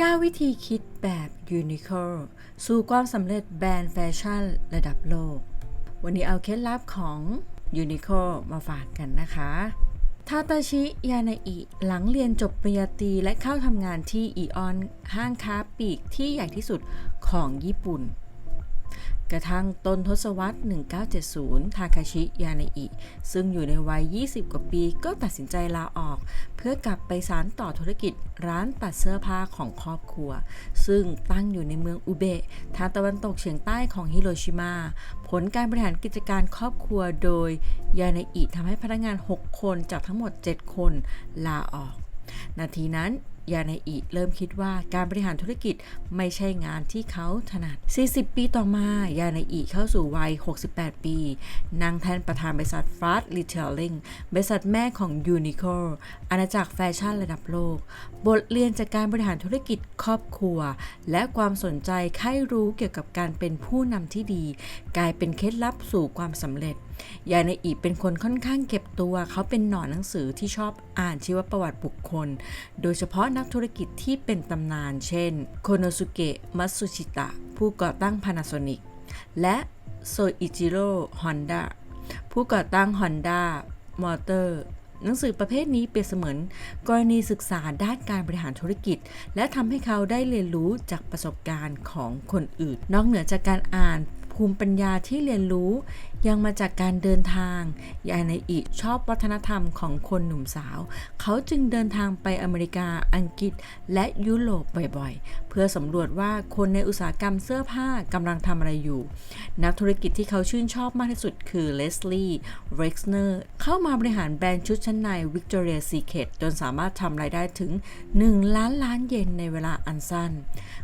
9 วิธีคิดแบบ Uniqlo สู่ความสำเร็จแบรนด์แฟชั่นระดับโลก วันนี้เอาเคล็ดลับของ Uniqlo มาฝากกันนะคะทาตาชิยานาอิหลังเรียนจบปริญญาตรีและเข้าทำงานที่อีออนห้างค้าปลีกที่ใหญ่ที่สุดของญี่ปุ่น กระทั่งต้นทศวรรษ 1970 ทาคาชิ ยานาอิ ซึ่งอยู่ในวัย 20 กว่าปีก็ตัดสินใจลาออก เพื่อกลับไปสานต่อธุรกิจร้านตัดเสื้อผ้าของครอบครัว ซึ่งตั้งอยู่ในเมืองอุเบะทางตะวันตกเฉียงใต้ของฮิโรชิมา ผลการบริหารกิจการครอบครัวโดย ยานาอิทำให้พนักงาน 6 คนจากทั้งหมด 7 คนลาออก นาทีนั้น ยานาอิเริ่มคิดว่าการบริหารธุรกิจไม่ใช่งานที่เขาถนัด 40 ปีต่อมายานาอิเข้าสู่วัย 68 ปีนางแทนประธานบริษัทฟาสต์รีเทลลิงบริษัทแม่ของยูนิโคลอาณาจักรแฟชั่นระดับโลก บทเรียนจากการบริหารธุรกิจครอบครัว และความสนใจใคร่รู้เกี่ยวกับการเป็นผู้นำที่ดี กลายเป็นเคล็ดลับสู่ความสำเร็จ ยายนาอิเป็นคนค่อนข้างเก็บตัว เขาเป็นหนอนหนังสือที่ชอบอ่านชีวประวัติบุคคล โดยเฉพาะนักธุรกิจที่เป็นตำนาน เช่น โคโนสุเกะ มัตสุชิตะ ผู้ก่อตั้ง Panasonic และโซอิจิโร่ ฮอนด้า ผู้ก่อตั้ง Honda Motor หนังสือประเภทนี้เปรียบเสมือนกรณีศึกษาด้านการบริหารธุรกิจ และทำให้เขาได้เรียนรู้จากประสบการณ์ของคนอื่น นอกเหนือจากการอ่าน ภูมิปัญญาที่เรียนรู้ ยังมาจากการเดินทางยายในอิชอบวัฒนธรรมของคนหนุ่มสาว เขาจึงเดินทางไปอเมริกาอังกฤษ และยุโรปบ่อยๆ เพื่อสำรวจว่าคนในอุตสาหกรรมเสื้อผ้ากำลังทำอะไรอยู่ นักธุรกิจที่เขาชื่นชอบมากที่สุดคือเลสลี่เร็กซ์เนอร์เข้ามาบริหารแบรนด์ชุดชั้นใน Victoria's Secret จนสามารถทำรายได้ถึง 1 ล้านล้านเยนในเวลาอันสั้น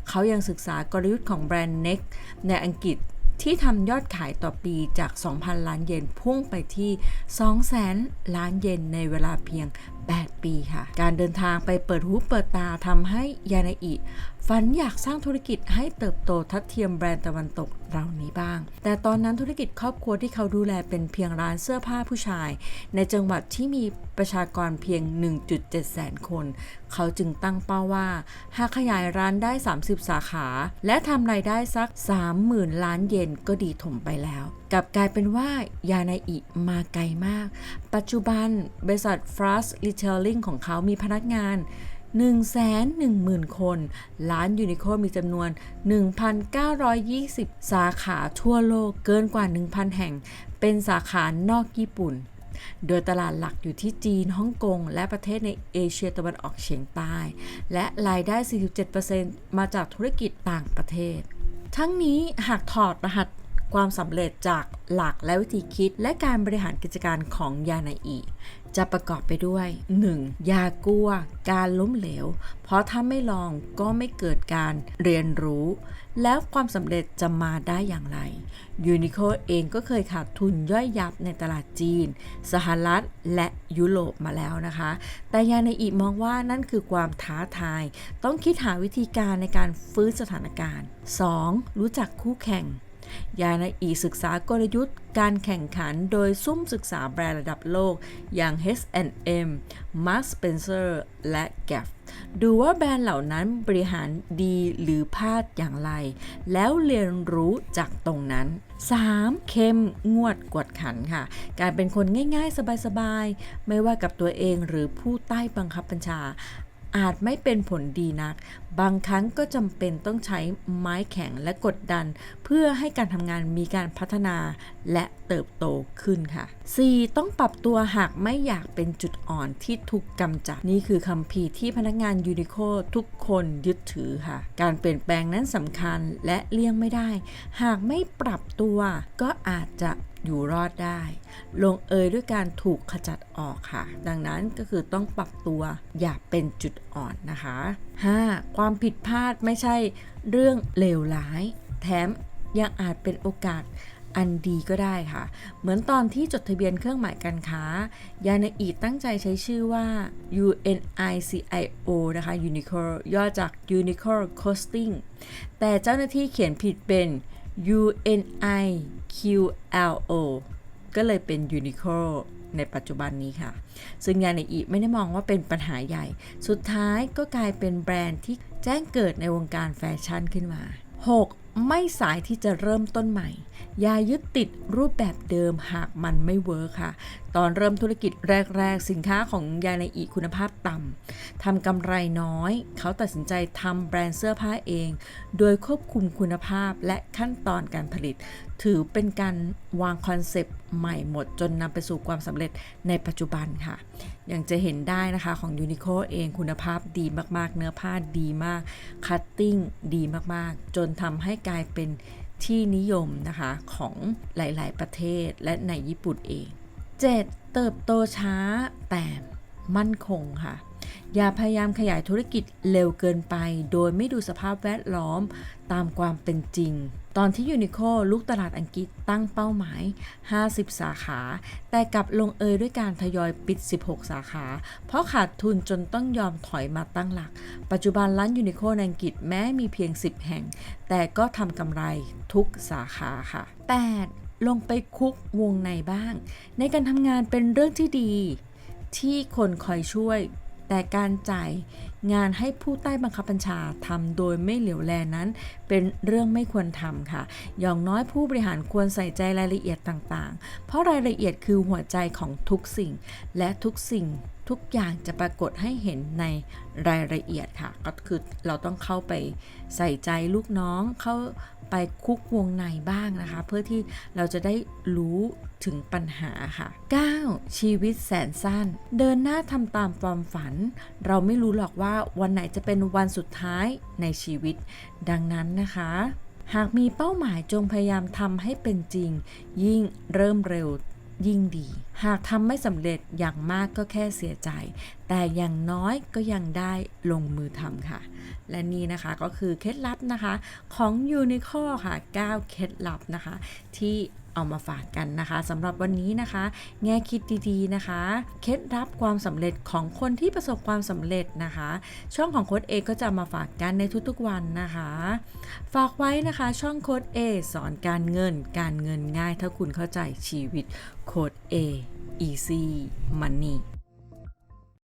เขายังศึกษากลยุทธ์ของแบรนด์ Next ในอังกฤษ ที่ทำยอดขายต่อปีจาก 2,000 ล้านเยนพุ่งไปที่ 2 0 0 0 0 ล้านเยนในเวลาเพียง 8 ปีค่ะ การเดินทางไปเปิดหูเปิดตาทำให้ยานาอิฝันอยากสร้างธุรกิจให้เติบโตทัดเทียมแบรนด์ตะวันตกเหล่านี้บ้าง แต่ตอนนั้นธุรกิจครอบครัวที่เขาดูแลเป็นเพียงร้านเสื้อผ้าผู้ชาย ในจังหวัดที่มีประชากรเพียง 1.7 แสนคน เขาจึงตั้งเป้าว่า หากขยายร้านได้ 30 สาขา และทำรายได้สัก 30,000 ล้านเยนก็ดีถมไปแล้ว กลับกลายเป็นว่ายานาอิมาไกลมาก ปัจจุบันบริษัทฟรัสลิ Fast Retailing ของเขามีพนักงาน 110,000 คน ร้านยูนิโคมีจำนวน 1,920 สาขาทั่วโลกเกินกว่า 1,000 แห่ง เป็นสาขานอกญี่ปุ่น โดยตลาดหลักอยู่ที่จีน ฮ่องกง และประเทศในเอเชียตะวันออกเฉียงใต้ และรายได้ 47%มาจากธุรกิจต่างประเทศ ทั้งนี้หากถอดรหัสความสำเร็จจากหลักและวิธีคิดและการบริหารกิจการของยานาอิ จะประกอบไปด้วย 1. อย่ากลัว การล้มเหลว เพราะถ้าไม่ลองก็ไม่เกิดการเรียนรู้ แล้วความสำเร็จจะมาได้อย่างไรยูนิโคเองก็เคยขาดทุนย่อยยับในตลาดจีน สหรัฐ และยุโรปมาแล้วนะคะ แต่ยานาอิมองว่านั่นคือความท้าทาย ต้องคิดหาวิธีการในการฟื้นสถานการณ์ 2. รู้จักคู่แข่ง ยานาอีศึกษากลยุทธ์ การแข่งขันโดยซุ่มศึกษาแบรนด์ระดับโลก อย่าง H&M, Mark Spencer และ Gap ดูว่าแบรนด์เหล่านั้นบริหารดีหรือพลาดอย่างไร แล้วเรียนรู้จากตรงนั้น 3. เข้มงวดกวดขันค่ะ การเป็นคนง่ายๆ สบายๆ ไม่ว่ากับตัวเองหรือผู้ใต้บังคับบัญชา อาจไม่เป็นผลดีนัก บางครั้งก็จำเป็นต้องใช้ไม้แข็งและกดดัน เพื่อให้การทำงานมีการพัฒนาและเติบโตขึ้นค่ะ 4. ต้องปรับตัวหากไม่อยากเป็นจุดอ่อนที่ถูกกำจัด นี่คือคำพีที่พนักงานยูนิโคทุกคนยึดถือค่ะ การเปลี่ยนแปลงนั้นสำคัญและเลี่ยงไม่ได้ หากไม่ปรับตัวก็อาจจะ อยู่รอดได้ ลงเอยด้วยการถูกขจัดออกค่ะ ดังนั้นก็คือต้องปรับตัวอย่าเป็นจุดอ่อนนะคะ 5. ความผิดพลาดไม่ใช่เรื่องเลวร้าย แถมยังอาจเป็นโอกาสอันดีก็ได้ค่ะ เหมือนตอนที่จดทะเบียนเครื่องหมายการค้า ยานาอีตั้งใจใช้ชื่อว่า UNICIO นะคะ Uniqlo ย่อจาก Uniqlo Costing แต่เจ้าหน้าที่เขียนผิดเป็น UNIQLO ก็เลยเป็น Uniqlo ในปัจจุบันนี้ค่ะ ซึ่งยาในอีไม่ได้มองว่าเป็นปัญหาใหญ่ สุดท้ายก็กลายเป็นแบรนด์ที่แจ้งเกิดในวงการแฟชั่นขึ้นมา 6. ไม่สายที่จะเริ่มต้นใหม่ อย่ายึดติดรูปแบบเดิมหากมันไม่เวิร์คค่ะ ตอนเริ่มธุรกิจแรก ๆ สินค้าของยาในอีคุณภาพต่ำทำกำไรน้อย เขาตัดสินใจทำแบรนด์เสื้อผ้าเอง โดยควบคุมคุณภาพและขั้นตอนการผลิต ถือเป็นการวางคอนเซปต์ใหม่หมดจนนำไปสู่ความสำเร็จในปัจจุบันค่ะ อย่างจะเห็นได้นะคะของยูนิโคเองคุณภาพดีมากๆ เนื้อผ้าดีมาก คัตติ้งดีมากๆ จนทำให้กลายเป็นที่นิยมนะคะของหลาย ๆ ประเทศและในญี่ปุ่นเอง 7. เติบโตช้าแต่ มั่นคงค่ะ อย่าพยายามขยายธุรกิจเร็วเกินไป โดยไม่ดูสภาพแวดล้อมตามความเป็นจริง ตอนที่ยูนิโคลูกตลาดอังกฤษตั้งเป้าหมาย 50 สาขา แต่กลับลงเอยด้วยการทยอยปิด 16 สาขา เพราะขาดทุนจนต้องยอมถอยมาตั้งหลัก ปัจจุบันร้านยูนิโคในอังกฤษแม้มีเพียง 10 แห่ง แต่ก็ทำกำไรทุกสาขาค่ะ 8. ลงไปคุกวงในบ้าง ในการทำงานเป็นเรื่องที่ดี ที่คนคอยช่วย แต่การจ่ายงานให้ผู้ใต้บังคับบัญชาทำโดยไม่เหลียวแลนั้น เป็นเรื่องไม่ควรทำค่ะ อย่างน้อยผู้บริหารควรใส่ใจรายละเอียดต่างๆ เพราะรายละเอียดคือหัวใจของทุกสิ่ง และทุกสิ่ง ทุกอย่างจะปรากฏให้เห็นในรายละเอียดค่ะ ก็คือเราต้องเข้าไปใส่ใจลูกน้องเข้าไปคุกวงในบ้างนะคะ เพื่อที่เราจะได้รู้ถึงปัญหาค่ะ 9. ชีวิตแสนสั้น เดินหน้าทำตามความฝัน เราไม่รู้หรอกว่าวันไหนจะเป็นวันสุดท้ายในชีวิต ดังนั้นนะคะ หากมีเป้าหมายจงพยายามทำให้เป็นจริง ยิ่งเริ่มเร็ว ยิ่งดี หากทำไม่สำเร็จอย่างมากก็แค่เสียใจ แต่อย่างน้อยก็ยังได้ลงมือทำค่ะ และนี่นะคะก็คือเคล็ดลับนะคะของยูนิคอค่ะ 9 เคล็ดลับนะคะ ที่ เอามาฝากกันนะคะสำหรับวันนี้นะคะ แง่คิดดีๆนะคะ เคล็ดลับความสำเร็จของคนที่ประสบความสำเร็จนะคะ ช่องของโค้ดเอก็จะมาฝากกันในทุกๆวันนะคะ ฝากไว้นะคะช่องโค้ดเอสอนการเงิน การเงินง่ายถ้าคุณเข้าใจชีวิตโค้ดเอ easy money